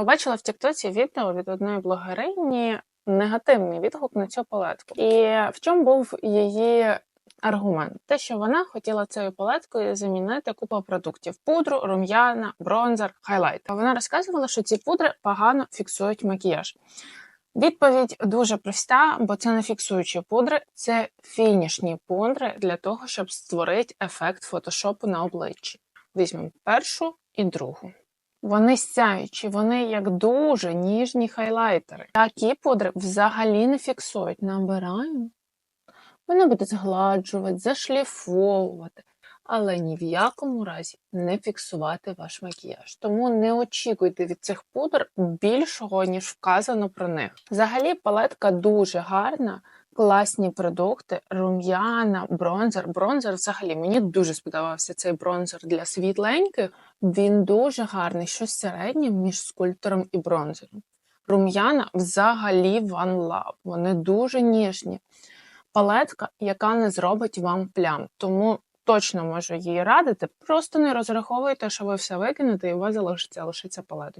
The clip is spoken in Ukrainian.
Побачила в Тіктоці відео від одної блогерині негативний відгук на цю палетку. І в чому був її аргумент? Те, що вона хотіла цією палеткою замінити купу продуктів: пудру, рум'яна, бронзер, хайлайт. Вона розказувала, що ці пудри погано фіксують макіяж. Відповідь дуже проста, бо це не фіксуючі пудри, це фінішні пудри для того, щоб створити ефект фотошопу на обличчі. Візьмемо першу і другу. Вони сяючі, вони як дуже ніжні хайлайтери. Такі пудри взагалі не фіксують. Набираємо. Воно буде згладжувати, зашліфовувати, але ні в якому разі не фіксувати ваш макіяж. Тому не очікуйте від цих пудр більшого, ніж вказано про них. Взагалі, палетка дуже гарна. Класні продукти, рум'яна, бронзер. Бронзер взагалі мені дуже сподобався цей бронзер для світленьких. Він дуже гарний, щось середнє між скульптором і бронзером. Рум'яна взагалі one love. Вони дуже ніжні. Палетка, яка не зробить вам плям. Тому точно можу її радити. Просто не розраховуйте, що ви все викинете і у вас залишиться лише палетка.